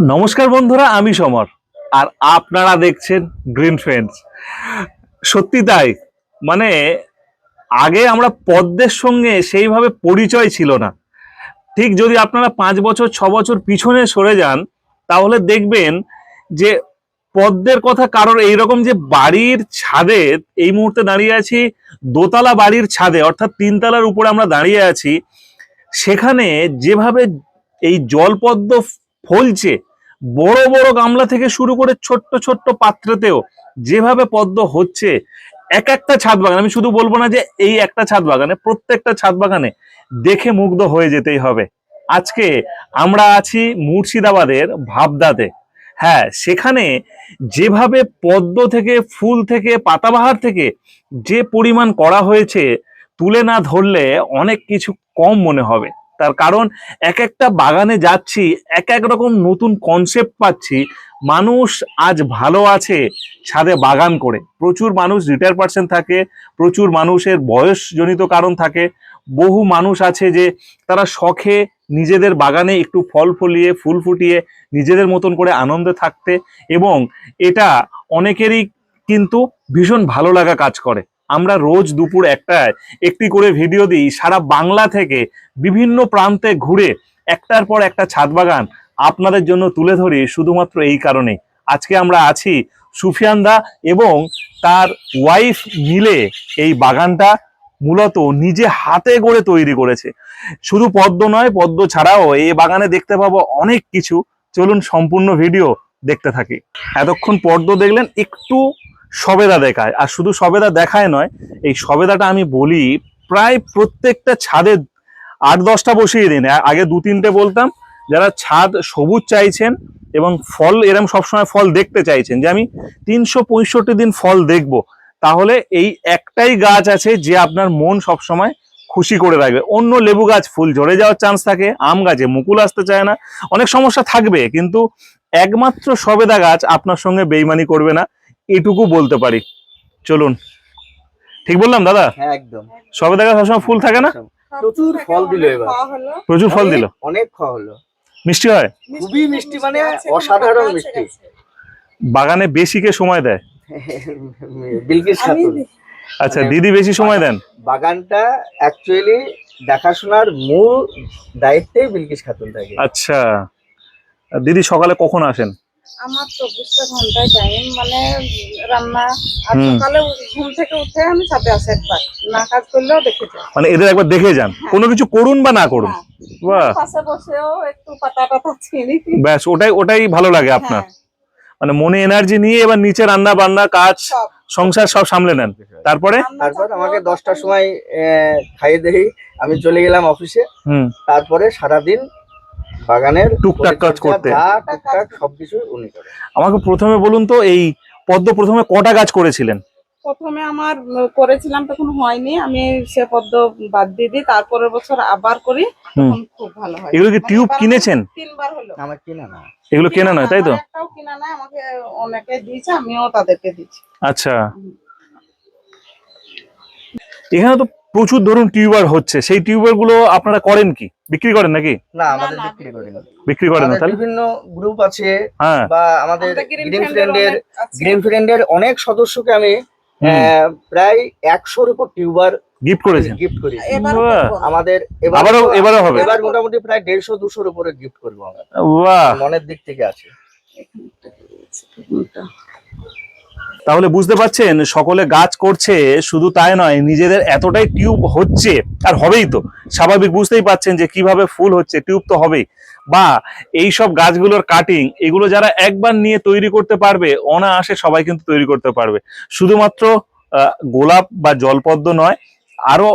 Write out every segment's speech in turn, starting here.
নমস্কার বন্ধুরা, আমি সমর। আর আপনারা দেখছেন গ্রিন ফ্রেন্ডস সত্যি তাই মানে আগে আমরা পদ্মের সঙ্গে সেইভাবে পরিচয় ছিল না। ঠিক যদি আপনারা পাঁচ বছর, ছ বছর পিছনে সরে যান, তাহলে দেখবেন যে পদ্মের কথা কারোর এইরকম যে বাড়ির ছাদে এই মুহূর্তে দাঁড়িয়ে আছি, দোতলা বাড়ির ছাদে, অর্থাৎ তিনতলার উপরে আমরা দাঁড়িয়ে আছি, সেখানে যেভাবে এই জলপদ্ম ফলছে। বড় বড় গামলা থেকে শুরু করে ছোট্ট ছোট্ট পাত্রতেও যেভাবে পদ্ম হচ্ছে, এক একটা ছাদ বাগান, আমি শুধু বলব না যে এই একটা ছাদ বাগানে, প্রত্যেকটা ছাদ বাগানে দেখে মুগ্ধ হয়ে যেতেই হবে। আজকে আমরা আছি মুর্শিদাবাদের ভাবদাতে। হ্যাঁ সেখানে যেভাবে পদ্ম থেকে, ফুল থেকে, পাতাবাহার থেকে যে পরিমাণ করা হয়েছে, তুলে না ধরলে অনেক কিছু কম মনে হবে। তার কারণ এক একটা বাগানে যাচ্ছি এক এক রকম নতুন কনসেপ্ট পাচ্ছি। মানুষ আজ ভালো আছে ছাদে বাগান করে। প্রচুর মানুষ রিটায়ার পার্সন থাকে, প্রচুর মানুষের বয়সজনিত কারণ থাকে। বহু মানুষ আছে যে তারা শখে নিজেদের বাগানে একটু ফল ফলিয়ে, ফুল ফুটিয়ে নিজেদের মতন করে আনন্দে থাকতে এবং এটা অনেকেরই কিন্তু ভীষণ ভালো লাগা কাজ করে। আমরা রোজ দুপুর একটায় একটি করে ভিডিও দিই সারা বাংলা থেকে বিভিন্ন প্রান্তে ঘুরে একটার পর একটা ছাদ বাগান আপনাদের জন্য তুলে ধরি শুধুমাত্র এই কারণে আজকে আমরা আছি সুফিয়ান দা এবং তার ওয়াইফ মিলে এই বাগানটা মূলত নিজে হাতে গড়ে তৈরি করেছে। শুধু পদ্ম নয়, পদ্ম ছাড়াও এই বাগানে দেখতে পাবো অনেক কিছু। চলুন সম্পূর্ণ ভিডিও দেখতে থাকি। এতক্ষণ পদ্ম দেখলেন, একটু সবেদা দেখায়। আর শুধু সবেদা দেখায় নয়, এই সবেদাটা আমি বলি প্রায় প্রত্যেকটা ছাদে আট দশটা বসিয়ে দিন। আগে দু তিনটে বলতাম, যারা ছাদ সবুজ চাইছেন এবং ফল এরম সবসময় ফল দেখতে চাইছেন, যে আমি তিনশো পঁয়ষট্টি দিন ফল দেখব, তাহলে এই একটাই গাছ আছে যে আপনার মন সবসময় খুশি করে রাখবে। অন্য লেবু গাছ ফুল ঝরে যাওয়ার চান্স থাকে, আম গাছে মুকুল আসতে চায় না, অনেক সমস্যা থাকবে, কিন্তু একমাত্র সবেদা গাছ আপনার সঙ্গে বেইমানি করবে না। এটুকু বলতে পারি। চলুন। ঠিক বললাম দাদা? হ্যাঁ একদম। সবেদা গাছ সবসময় ফুল থাকে না? প্রচুর ফল দিল এবার। প্রচুর ফল দিল। অনেক- খাওয়া হলো। মিষ্টি হয়? খুবই মিষ্টি মানে অসাধারণ মিষ্টি। বাগানে বেশি কে সময় দেয়? বিলকিস খাতুন। আচ্ছা মানে- দিদি বেশি সময় দেন? বাগানটা অ্যাকচুয়ালি দেখাশোনার মূল দায়িত্বে বিলকিস খাতুন থাকে। আচ্ছা। আর দিদি সকালে কখন আসেন? আমার চব্বিশটা ঘন্টায় টাইম মানে রান্না আর সকালে ঘুম থেকে উঠে আমি ছাদে আসি একবার। না কাজ করলেও দেখে যাই। মানে এদের একবার দেখে যান। কোনো কিছু করুন বা না করুন। হ্যাঁ। বাহ। পাশে বসেও একটু পাতা টাতা ব্যাস ওটাই ওটাই ভালো লাগে আপনার। হ্যাঁ, মানে মনে এনার্জি নিয়ে এবার নিচে রান্না বান্না কাজ সংসার সব সামলে নেন। তারপরে? তারপর আমাকে দশটার সময় আহ, খাইয়ে দেই। আমি চলে গেলাম অফিসে হুম। তারপরে সারাদিন বাগানের টুকটাক কাজ করতে। টুকটাক সবকিছু উনি করে আমাকে প্রথমে বলুন তো এই পদ্ম প্রথমে কটা গাছ করেছিলেন? প্রথমে আমার করেছিলাম তখন হয়নি আমি সে পদ্ম বাদ দিয়ে দিই তারপরের বছর আবার করি তখন খুব ভালো হয়। এগুলো কি মানে টিউব কিনেছেন? তিনবার হলো। আমার কিনা না। এগুলো কেনা নয় তাই তো? একটাও কিনা নয় আমাকে অনেকে দিয়েছে আমিও তাদেরকে দিচ্ছি আচ্ছা। এখানে তো প্রচুর ধরুন টিউবার হচ্ছে সেই টিউবারগুলো আপনারা করেন কি? বিক্রি করেন নাকি? না আমাদের বিক্রি করি না। বিক্রি করেন না তাহলে? বিভিন্ন গ্রুপ আছে হ্যাঁ। বা আমাদের গ্রিন ফ্রেন্ডের গ্রিন ফ্রেন্ডের অনেক সদস্যকে আমি প্রায় একশোর উপর টিউবার গিফট করেছেন? গিফট করি। এবারও আমাদের এবার আবারও এবারও হবে? এবার মোটামুটি প্রায় দেড়শো দুশোর উপরে গিফট করব আমরা। বাহ। মনের দিক থেকে আছে। তাহলে বুঝতে পারছেন সকলে গাছ করছে শুধু তাই নয় নিজেদের এতটাই টিউব হচ্ছে আর হবেই তো। স্বাভাবিক বুঝতেই পাচ্ছেন যে কীভাবে ফুল হচ্ছে টিউব তো হবেই। বা এই সব গাছগুলোর কাটিং এগুলো যারা একবার নিয়ে তৈরি করতে পারবে অনায়াসে সবাই কিন্তু তৈরি করতে পারবে। শুধুমাত্র গোলাপ বা জলপদ্ম নয় আরও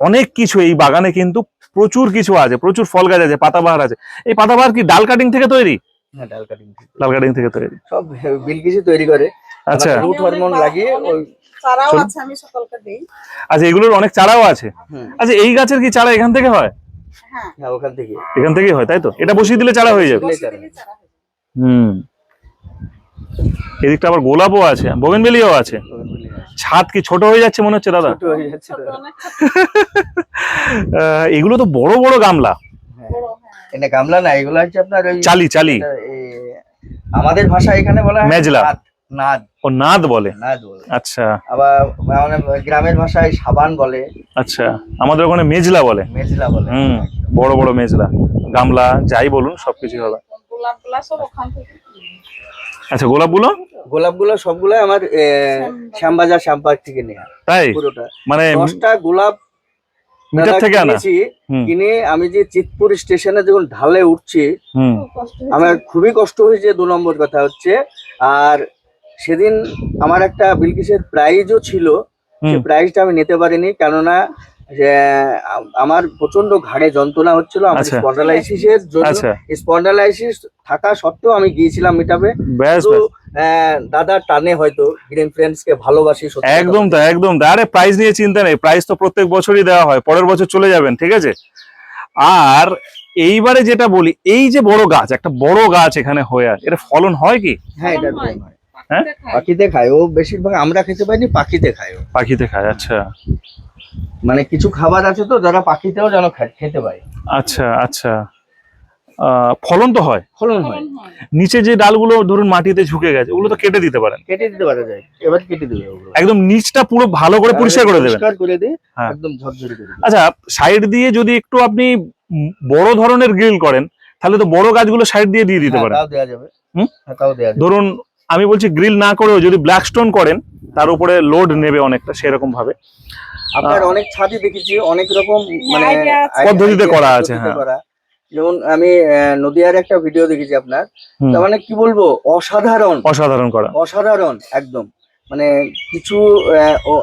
অনেক কিছু এই বাগানে কিন্তু প্রচুর কিছু আছে প্রচুর ফল গাছ আছে পাতাবাহার আছে। এই পাতাবাহার কি ডাল কাটিং থেকে তৈরি? হ্যাঁ ডাল কাটিং ডাল কাটিং থেকে তৈরি। সব বিলকিসি তৈরি করে। আচ্ছা। রুট হরমোন লাগিয়ে ওই চারাও আছে আমি সকলকে দিই। আচ্ছা এগুলোর অনেক চারাও আছে? আচ্ছা এই গাছের কি চারা এখান থেকে হয়? হ্যাঁ। হ্যাঁ ওখান থেকে। এখান থেকেই হয় তাই তো? এটা বসিয়ে দিলে চারা হয়ে যাবে। হয়ে। হুম। এদিকটা আবার গোলাপও আছে বোগেনবেলিয়াও আছে। ছাদ কি ছোট হয়ে যাচ্ছে মনে হচ্ছে দাদা? হয়ে এগুলো তো বড় বড় গামলা। হ্যাঁ। বড়, হ্যাঁ। এটা গামলা না এগুলো হচ্ছে আপনার চালি চালি। আমাদের ভাষা এখানে বলা হয় মেজলা। নাদ, ও নাদ বলে? নাদ বলে। আচ্ছা। আবার আমাদের গ্রামের ভাষায় সাবান বলে। আচ্ছা। আমাদের ওখানে মেজলা বলে। মেজলা বলে। হুম। বড় বড় মেজলা। গামলা যাই বলুন সবকিছু হবে। গোলাপগুলা সব ওখান থেকে আচ্ছা গোলাপগুলো? গোলাপগুলো সবগুলো আমার শ্যামবাজার। শ্যামপার্ক থেকে নেওয়া তাই? পুরোটা। মানে দশটা গোলাপ মিটার থেকে আনা? কিনে আমি যে চিতপুর স্টেশনে যখন ঢালে উঠছি হুম। আমার খুবই কষ্ট হয়েছে দু নম্বর কথা হচ্ছে। আর সেদিন আমার একটা বিলকিসের প্রাইজও ছিল সে প্রাইজটা আমি নিতে পারিনি কেননা যে আমার প্রচণ্ড ঘাড়ে যন্ত্রণা হচ্ছিল আমার আচ্ছা। স্পন্ডালাইসিসের জন্য। আচ্ছা। স্পন্ডালাইসিস থাকা সত্ত্বেও আমি গিয়েছিলাম তো ব্যাস দাদা টানে হয়তো গ্রিন ফ্রেন্ডস কে ভালোবাসি একদম। তাই একদম তাই। আরে প্রাইস নিয়ে চিন্তা নেই প্রাইজ তো প্রত্যেক বছরই দেওয়া হয় পরের বছর চলে যাবেন ঠিক আছে? আর এইবারে যেটা বলি এই যে বড় গাছ একটা বড় গাছ এখানে হয়ে আছে এটা ফলন হয় কি? হ্যাঁ এটা হয়। পাখিতে খায়। ও বেশিরভাগ আমরা খেতে পাইনি পাখিতে খায় ও। পাখিতে খায় আচ্ছা। মানে কিছু খাবার আছে তো যারা পাখিতেও যেন খেতে পায়। আচ্ছা আচ্ছা। ফলন তো হয়। ফলন হয়। নিচে যে ডালগুলো ধরুন মাটিতে ঝুঁকে গেছে ওগুলো তো কেটে দিতে পারেন। কেটে দিতে পারা যায়। এবার কেটে দিবে ওগুলো। একদম নিচটা পুরো ভালো করে পরিষ্কার করে দেবেন। পরিষ্কার করে দিয়ে হ্যাঁ। একদম ঝরঝরে করে আচ্ছা সাইড দিয়ে যদি একটু আপনি বড় ধরনের গ্রিল করেন তাহলে তো বড় গাছগুলো সাইড দিয়ে দিয়ে দিতে হ্যাঁ, পারেন। তাও দেওয়া যাবে। হুম? হ্যাঁ, তাও দেওয়া যাবে। ধরুন আমি বলছি গ্রিল না করেও যদি ব্ল্যাক স্টোন করেন তার উপরে লোড নেবে অনেকটা সেরকম ভাবে। আপনার অনেক ছাদই দেখেছি অনেক রকম মানে পদ্ধতিতে করা আছে, হ্যাঁ। যেমন আমি আহ, নদিয়ার একটা ভিডিও দেখেছি আপনার। তার মানে কি বলব? অসাধারণ। অসাধারণ করা। অসাধারণ একদম। মানে কিছু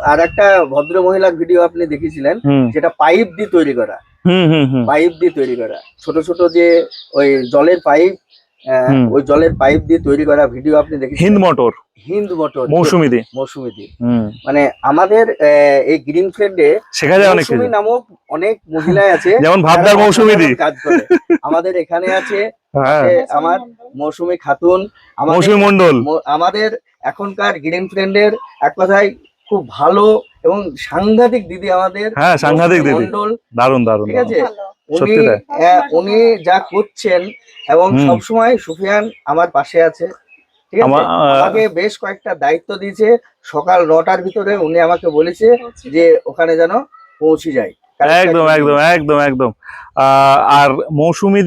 আর একটা ভদ্র মহিলার ভিডিও আপনি দেখেছিলেন যেটা পাইপ দিয়ে তৈরি করা। হুম হুম হুম। পাইপ দিয়ে তৈরি করা। ছোট ছোট যে ওই জলের পাইপ। ওই জলের পাইপ দিয়ে তৈরি করা ভিডিও আপনি দেখেছেন? হিন্দ মোটর। হিন্দ মোটর মৌসুমি দি মৌসুমি দি মানে আমাদের আহ, এই গ্রিন ফ্রেন্ডে শেখা যায় অনেক মৌসুমি কিছু। নামক অনেক মহিলা আছে যেমন ভাবদার যারা মৌসুমি দি কাজ করে। আমাদের এখানে আছে হ্যাঁ। আমার মৌসুমি খাতুন আমাদের মৌসুমি মন্ডল আমাদের এখনকার গ্রিন ফ্রেন্ডের এক কথায় খুব ভালো এবং সাংঘাতিক দিদি আমাদের। হ্যাঁ সাংঘাতিক দিদি। দারুণ দারুণ ঠিক আছে? উনি উনি যা করছেন এবং সবসময় সুফিয়ান আমার পাশে আছে। ঠিক আছে? আমাকে বেশ কয়েকটা দায়িত্ব দিয়েছে। সকাল নটার ভিতরে উনি আমাকে বলেছে যে ওখানে যেন পৌঁছে যাই একদম একদম একদম একদম। আর মৌসুমি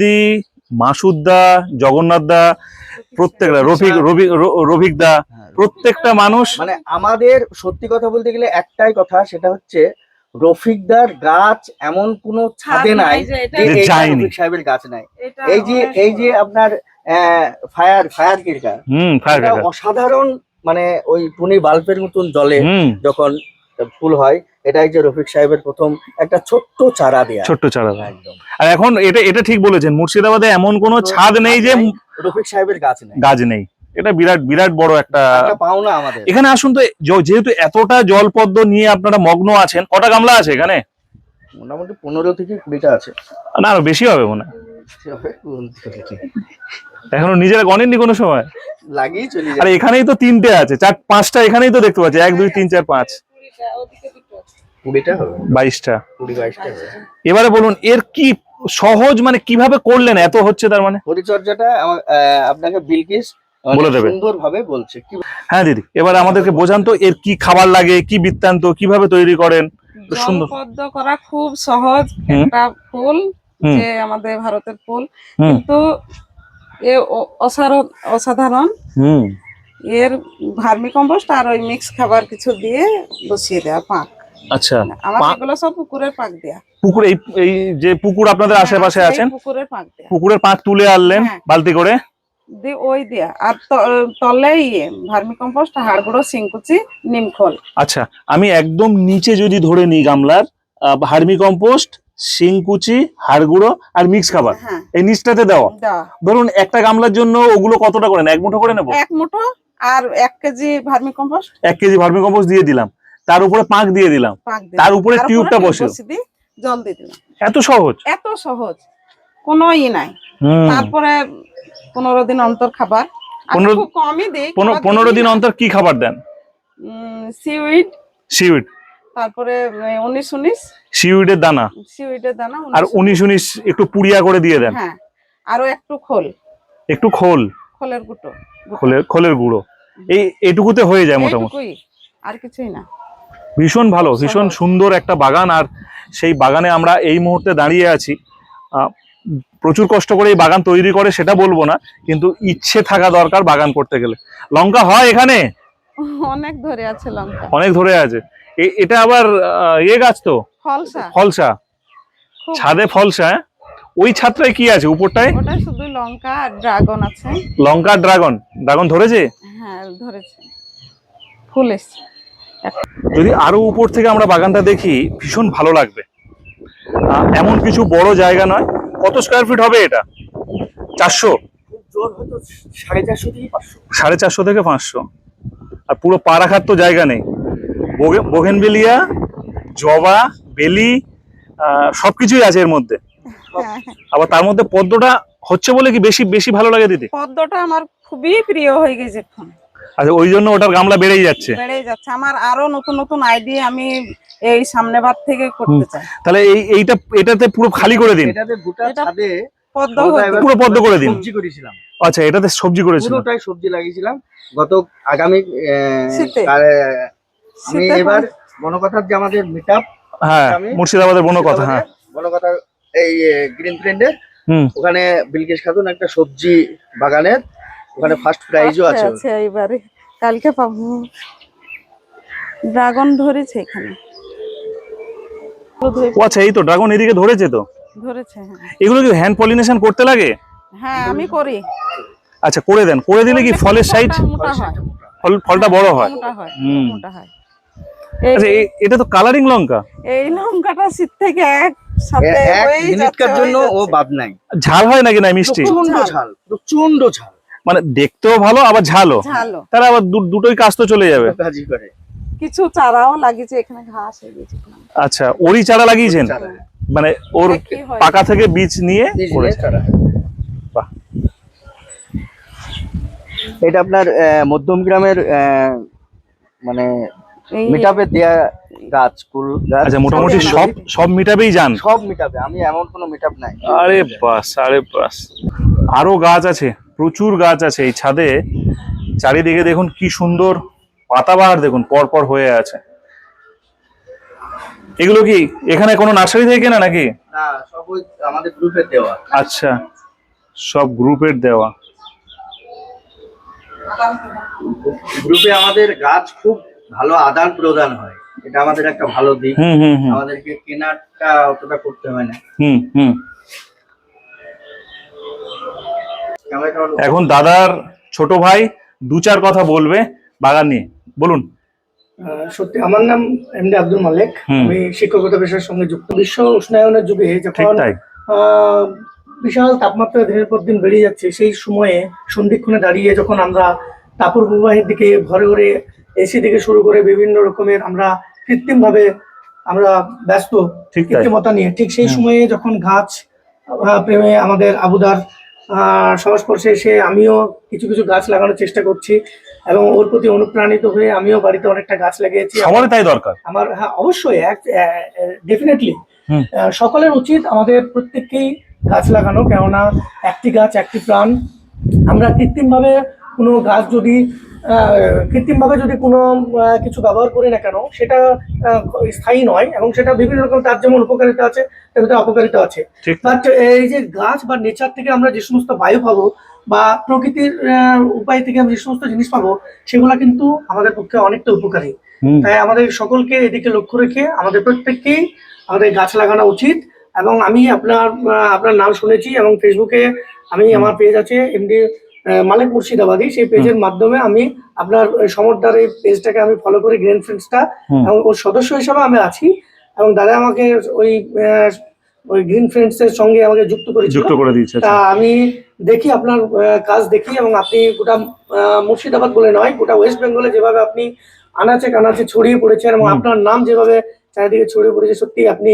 দি মাসুদ দা জগন্নাথ দা প্রত্যেকটা রফিক রফিক র- রফিক দা হ্যাঁ। প্রত্যেকটা মানুষ মানে আমাদের সত্যি কথা বলতে গেলে একটাই কথা সেটা হচ্ছে রফিকদার গাছ এমন কোনো ছাদে নাই। রফিক সাহেবের গাছ নাই। এই যে এই যে আপনার ফায়ার ফায়ার কিরকা হুম ফায়ার অসাধারণ মানে ওই টুনি বাল্বের মতন জলে যখন ফুল হয় এটাই যে রফিক সাহেবের প্রথম একটা ছোট্ট চারা দেয়া। ছোট্ট চারা একদম। আর এখন এটা এটা ঠিক বলেছেন মুর্শিদাবাদে এমন কোনো ছাদ নেই যে রফিক সাহেবের গাছ নেই। গাছ নেই। এটা বিরাট বিরাট বড় একটা একটা পাওনা আমাদের। এখানে আসুন তো যেহেতু এতটা জলপদ্ম নিয়ে আপনারা মগ্ন আছেন কটা গামলা আছে এখানে? মোটামুটি পনেরো থেকে কুড়িটা আছে। না আরও বেশি হবে মনে হয়। এখনও নিজেরা গণেননি কোনো সময়? লাগিয়ে চলে আর এখানেই তো তিনটে আছে চার পাঁচটা এখানেই তো দেখতে পাচ্ছি এক দুই তিন চার পাঁচ। কুড়িটা, হবে। বাইশটা। কুড়ি বাইশটা এবারে বলুন এর কি সহজ মানে কীভাবে করলেন? এত হচ্ছে তার মানে? পরিচর্যাটা আপনাকে বিলকিস বলে দেবে। সুন্দর ভাবে বলছে হ্যাঁ দিদি এবার আমাদেরকে বোঝান তো এর কি খাবার লাগে কি বৃত্তান্ত কীভাবে তৈরি করেন? সুন্দর। করা খুব সহজ। একটা ফুল। যে আমাদের ভারতের ফুল। কিন্তু এ অসাধারণ। হুম। এর ভার্মি কম্পোস্ট আর ওই মিক্স খাবার কিছু দিয়ে বসিয়ে দেওয়া পাক আচ্ছা। এগুলো সব পুকুরের পাক দেয়া। পুকুর এই যে পুকুর আপনাদের আশেপাশে হ্যাঁ, আছেন পুকুরের পাক দেয়া। পুকুরের পাঁক তুলে আনলেন হ্যাঁ। বালতি করে? দিয়ে ওই দেয়া। আর তলে ইয়ে ভার্মি কম্পোস্ট সিংকুচি নিমখোল। আচ্ছা আমি একদম নিচে যদি ধরে নিই গামলার হার্মি কম্পোস্ট শিংকুচি হাড়গুঁড়ো আর মিক্স খাবার হ্যাঁ। এই নিচটাতে দেওয়া। ধরুন একটা গামলার জন্য ওগুলো কতটা করে এক মুঠো করে নেব? এক মুঠো আর এক কেজি ভার্মি কম্পোস্ট এক কেজি ভার্মি কম্পোস্ট দিয়ে দিলাম। তার উপরে পাঁক দিয়ে দিলাম। তার উপরে টিউবটা বসিয়ে জল দিয়ে দিলাম। এত সহজ? এত সহজ। কোনো ই নাই তারপরে পনেরো দিন অন্তর খাবার। কমই দিই পনেরো- দিন অন্তর কি খাবার দেন? সিউইড সিউইড তারপরে উনিশ উনিশ। সিউইডের দানা? সিউইডের দানা আর উনিশ উনিশ। একটু পুড়িয়া করে দিয়ে দেন? হ্যাঁ। আরও একটু খোল। একটু খোল? খোলের গুঁটো। খোলের খোলের গুঁড়ো। এই এটুকুতে হয়ে যায় মোটামুটি। আর কিছুই না। ভীষণ ভালো ভীষণ সুন্দর একটা বাগান আর সেই বাগানে আমরা এই মুহূর্তে দাঁড়িয়ে আছি। প্রচুর কষ্ট করে এই বাগান তৈরি করে সেটা বলব না কিন্তু ইচ্ছে থাকা দরকার বাগান করতে গেলে। লঙ্কা হয় এখানে? অনেক ধরে আছে লঙ্কা। অনেক ধরে আছে। এটা আবার ইয়ে গাছ তো? ফলসা। ফলসা। ছাদে ফলসা হ্যাঁ? ওই ছাদটায় কি আছে উপরটায়? ওটা শুধু লঙ্কা আর ড্রাগন আছে। লঙ্কা ড্রাগন। ড্রাগন ধরেছে? হ্যাঁ ধরেছে। ফুল এসছে। যদি আরও উপর থেকে আমরা বাগানটা দেখি ভীষণ ভালো লাগবে। এমন কিছু বড় জায়গা নয়। কত স্কোয়ার ফিট হবে এটা? চারশো? খুব জোর হয়তো সাড়ে চারশো থেকে পাঁচশো। সাড়ে চারশো থেকে পাঁচশো। আর পুরো পা রাখার তো জায়গা নেই। বোগে- বোগেনবেলিয়া জবা বেলি সবকিছুই আছে এর মধ্যে। হ্যাঁ, আবার তার মধ্যে পদ্মটা হচ্ছে বলে কি বেশি বেশি ভালো লাগে দিদি? পদ্মটা আমার খুবই প্রিয় হয়ে গেছে এখন। আচ্ছা ওই জন্য ওটার গামলা বেড়েই যাচ্ছে। বেড়ে যাচ্ছে। আমার আরও নতুন নতুন আইডিয়া আমি এই সামনে বার থেকে করতে চাই। তাহলে এই এইটা এটাতে পুরো খালি করে দিন। এটাতে গোটা ছাদে পদ্ম পুরো পদ্ম করে দিন। সবজি করেছিলাম। আচ্ছা এটাতে সবজি করেছিল পুরোটাই সবজি লাগিয়েছিলাম। গত আগামী। আমি এবার বনকথার যে আমাদের মিট আপ হ্যাঁ মুর্শিদাবাদের বনো কথা হ্যাঁ। বনকথা এই গ্রিন ফ্রেন্ডের হুম। ওখানে বিলকেশ খাতুন একটা সবজি বাগানের ওখানে ফার্স্ট প্রাইজও আছে আছে এইবারে। কালকে পাবো। ড্রাগন ধরেছে এখানে। ও আচ্ছা এই তো ড্রাগন এদিকে ধরেছে তো? ধরেছে হ্যাঁ। এগুলো কি হ্যান্ড পলিনেশন করতে লাগে? হ্যাঁ আমি করি। আচ্ছা করে দেন। করে দিলে কি ফলের সাইজ মোটা হয়। ফল ফলটা বড় হয়? মোটা হয় হুম। মোটা হয়। আচ্ছা এটা তো কালারিং লঙ্কা? এই লঙ্কাটা শীত থেকে এক সাথে মিনিটকার জন্য ও বাদ নাই। ঝাল হয় নাকি না মিষ্টি? প্রচণ্ড ঝাল। ঝাল প্রচণ্ড ঝাল। মানে দেখতেও ভালো আবার ঝালও। ঝালো তাহলে আবার দু- দুটোই কাজ তো চলে যাবে। কাজই করে। কিছু চারাও লাগিয়েছে এখানে ঘাস হয়ে আচ্ছা ওরই চারা লাগিয়েছেন। মানে ওর পাকা থেকে বীজ নিয়ে এটা আপনার আহ, মধ্যম গ্রামের আহ, মানে এই মিটাপে দেয়া গাছ কুল আচ্ছা মোটামুটি সব সব মিটাপেই যান? সব মিটাবে আমি এমন কোনো মিটাপ নাই। আরে বাস আরে বাস। আরও গাছ আছে? প্রচুর গাছ আছে এই ছাদে। চারিদিকে দেখুন কি সুন্দর পাতাবাহার দেখুন পর পর হয়ে আছে। এগুলো কি এখানে কোনো নার্সারি থেকে কেনা নাকি? না সব আমাদের গ্রুপের দেওয়া। আচ্ছা সব গ্রুপের দেওয়া। গ্রুপে আমাদের গাছ খুব ভালো আদান প্রদান হয়। এটা আমাদের একটা ভালো দিক। হুম হুম হুম। আমাদেরকে কেনাটা অতটা করতে হয় না। হুম হুম। এখন দাদার ছোট ভাই দু চার কথা বলবে বাগান নিয়ে। বলুন। সত্যি আমার নাম এমডি আব্দুল মালিক। আমি শিক্ষকতা পেশার সঙ্গে যুক্ত। বিশ্ব উষ্ণায়নের যুগে যখন বিশাল তাপমাত্রা দিনের পর দিন বেড়ে যাচ্ছে সেই সময়ে সন্ধিক্ষণে দাঁড়িয়ে যখন আমরা তাপর প্রবাহের দিকে ঘরে ঘরে এসি থেকে শুরু করে বিভিন্ন রকমের আমরা কৃত্রিম ভাবে আমরা ব্যস্ত কৃত্রিমতা নিয়ে ঠিক সেই সময়ে যখন গাছ প্রেমে আমাদের আবুদার সংস্পর্শে এসে আমিও কিছু কিছু গাছ লাগানোর চেষ্টা করছি এবং ওর প্রতি অনুপ্রাণিত হয়ে আমিও বাড়িতে অনেকটা গাছ লাগিয়েছি। আমারও তাই দরকার। আমার হ্যাঁ অবশ্যই ডেফিনেটলি। সকলের উচিত আমাদের প্রত্যেককেই গাছ লাগানো কেননা একটি গাছ একটি প্রাণ। আমরা কৃত্রিমভাবে কোনো গাছ যদি কৃত্রিমভাবে যদি কোনো কিছু ব্যবহার করি না কেন সেটা স্থায়ী নয় এবং সেটা বিভিন্ন রকম তার যেমন উপকারিতা আছে তেমন তার অপকারিতা আছে। বাট এই যে গাছ বা নেচার থেকে আমরা যে সমস্ত বায়ু পাবো বা প্রকৃতির উপায় থেকে আমরা যে সমস্ত জিনিস পাবো সেগুলো কিন্তু আমাদের পক্ষে অনেকটা উপকারী। তাই আমাদের সকলকে এদিকে লক্ষ্য রেখে আমাদের প্রত্যেককেই আমাদের গাছ লাগানো উচিত এবং আমি আপনার আপনার নাম শুনেছি এবং ফেসবুকে আমি আমার পেজ আছে এমডি মালিক মুর্শিদাবাদী সেই পেজের মাধ্যমে আমি আপনার সমর্দার এই পেজটাকে আমি ফলো করি গ্রেন ফ্রেন্ডসটা এবং ওর সদস্য হিসাবে আমি আছি এবং দাদা আমাকে ওই ওই গ্রিন ফ্রেন্ডস এর সঙ্গে আমাকে যুক্ত করেছিল। যুক্ত করে দিয়েছে তা আমি দেখি আপনার কাজ দেখি এবং আপনি গোটা মুর্শিদাবাদ বলে নয় গোটা ওয়েস্ট বেঙ্গলে যেভাবে আপনি আনাচে কানাচে ছড়িয়ে পড়েছেন এবং আপনার নাম যেভাবে চারিদিকে ছড়িয়ে পড়েছে সত্যি আপনি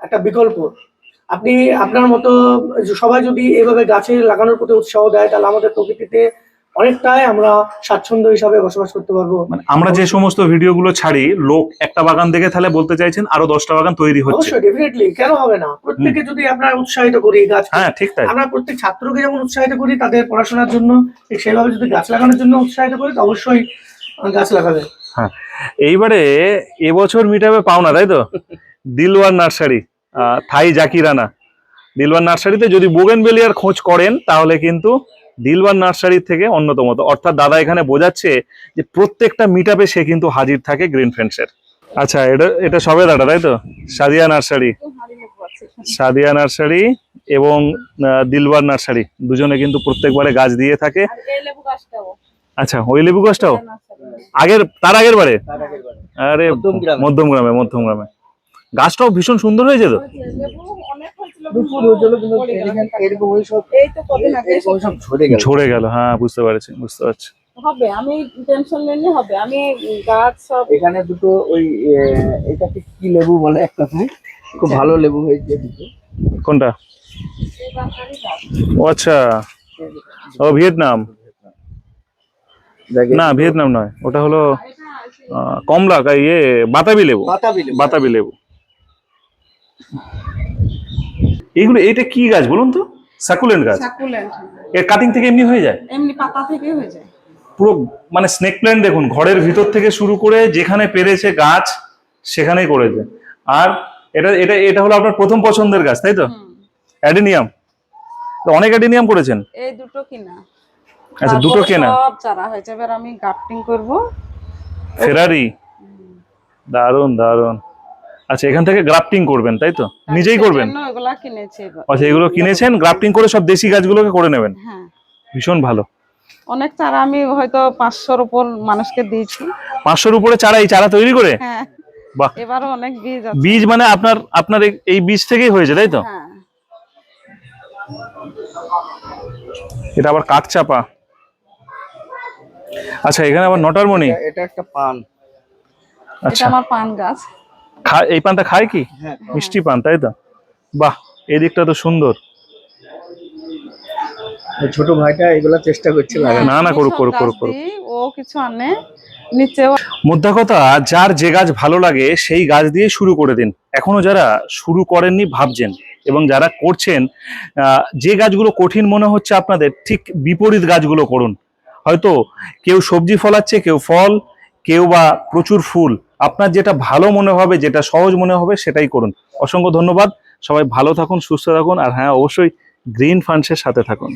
একটা বিকল্প। আপনি আপনার মতো সবাই যদি এভাবে গাছে লাগানোর প্রতি উৎসাহ দেয় তাহলে আমাদের প্রকৃতিতে অনেকটাই আমরা স্বাচ্ছন্দ্য হিসাবে বসবাস করতে পারব। মানে আমরা যে সমস্ত ভিডিওগুলো ছাড়ি লোক একটা বাগান দেখে তাহলে বলতে চাইছেন আরও দশটা বাগান তৈরি হচ্ছে। অবশ্যই ডেফিনেটলি কেন হবে না? প্রত্যেকে যদি আমরা উৎসাহিত করি গাছ হ্যাঁ ঠিক তাই। আমরা প্রত্যেক ছাত্রকে যেমন উৎসাহিত করি তাদের পড়াশোনার জন্য ঠিক সেইভাবে যদি গাছ লাগানোর জন্য উৎসাহিত করি তো অবশ্যই গাছ লাগাবে। হ্যাঁ এইবারে এবছর মিটাবে পাওনা তাই তো? দিলওয়ার নার্সারি। থাই জাকিরানা দিলওয়ার নার্সারিতে যদি বোগেনবেলিয়ার খোঁজ করেন তাহলে কিন্তু দিলওয়ার নার্সারি থেকে অন্যতম। অর্থাৎ দাদা এখানে বোঝাচ্ছে যে প্রত্যেকটা মিটাপে সে কিন্তু হাজির থাকে গ্রিন ফ্রেন্ডসের। আচ্ছা এটা এটা সবে দাদা তাই তো? সাদিয়া নার্সারি। সাদিয়া নার্সারি এবং দিলবার নার্সারি। দুজনে কিন্তু প্রত্যেকবারে গাছ দিয়ে থাকে। আচ্ছা ওই লেবু গাছটাও? আগের তার আগের বারে। আরে। মধ্যম গ্রামে মধ্যম গ্রামে। গাছটাও ভীষণ সুন্দর হয়েছে তো ঝরে গেল। হ্যাঁ বুঝতে পারছি বুঝতে পারছি। হবে আমি টেনশন নিলে হবে। আমি গাছ সব এখানে দুটো ওই এ, এটাকে কি লেবু বলে এক কথায় খুব ভালো লেবু হয়েছে দুটো। কোনটা। ও আচ্ছা। ও ভিয়েতনাম। দেখে না ভিয়েতনাম নয় ওটা হলো কমলা ইয়ে বাতাবি লেবু। বাতাবি লেবু। বাতাবি লেবু। এইগুলো এটা কি গাছ বলুন তো? সাকুলেন্ট গাছ। succulent। এর কাটিং থেকে এমনি হয়ে যায়? এমনি পাতা থেকে হয়ে যায়। পুরো মানে স্নেক প্ল্যান্ট দেখুন ঘরের ভিতর থেকে শুরু করে যেখানে পেরেছে গাছ সেখানেই করেছে। আর এটা এটা এটা হলো আপনার প্রথম পছন্দের গাছ তাই তো। অ্যাডিনিয়াম। তো অনেক অ্যাডিনিয়াম করেছেন? এই দুটো কিনা। আচ্ছা দুটো কেনা। সব চারা হয়েছে। এবার আমি গাফটিং করব। ফেরারি। দারুণ দারুণ আচ্ছা এখান থেকে গ্রাফটিং করবেন তাই তো? নিজেই করবেন? আচ্ছা এগুলো কিনেছেন? গ্রাফটিং করে সব দেশি গাছগুলোকে করে নেবেন? হ্যাঁ। ভীষণ ভালো। অনেক চারা আমি হয়তো পাঁচশোর উপর মানুষকে দিয়েছি। পাঁচশোর উপরে চারা এই চারা তৈরি করে? হ্যাঁ। বাহ। এবারও অনেক বীজ বীজ মানে আপনার আপনার এই- এই বীজ থেকেই হয়েছে তাই তো? হ্যাঁ। এটা আবার কাঠচাপা আচ্ছা এখানে আবার নটারমণি? এটা- এটা একটা পান। আচ্ছা। আমার পান গাছ। খায় এই পানটা খায় কি? হ্যাঁ। মিষ্টি পান তাই তো? বাহ এই দিকটা তো সুন্দর। ওই ছোট ভাইটা এগুলা চেষ্টা করছে না না করুক করুক করুক করুক। ও কিছু আনে নিচেও মোদ্দা কথা যার যে গাছ ভালো লাগে সেই গাছ দিয়ে শুরু করে দিন। এখনও যারা শুরু করেননি ভাবছেন। এবং যারা করছেন যে গাছগুলো কঠিন মনে হচ্ছে আপনাদের ঠিক বিপরীত গাছগুলো করুন। হয়তো কেউ সবজি ফলাচ্ছে কেউ ফল কেউ বা প্রচুর ফুল। আপনার যেটা ভালো মনে হবে, যেটা সহজ মনে হবে, সেটাই করুন। অসংখ্য ধন্যবাদ। সবাই ভালো থাকুন, সুস্থ থাকুন, আর হ্যাঁ অবশ্যই গ্রিন ফান্ডসের সাথে থাকুন।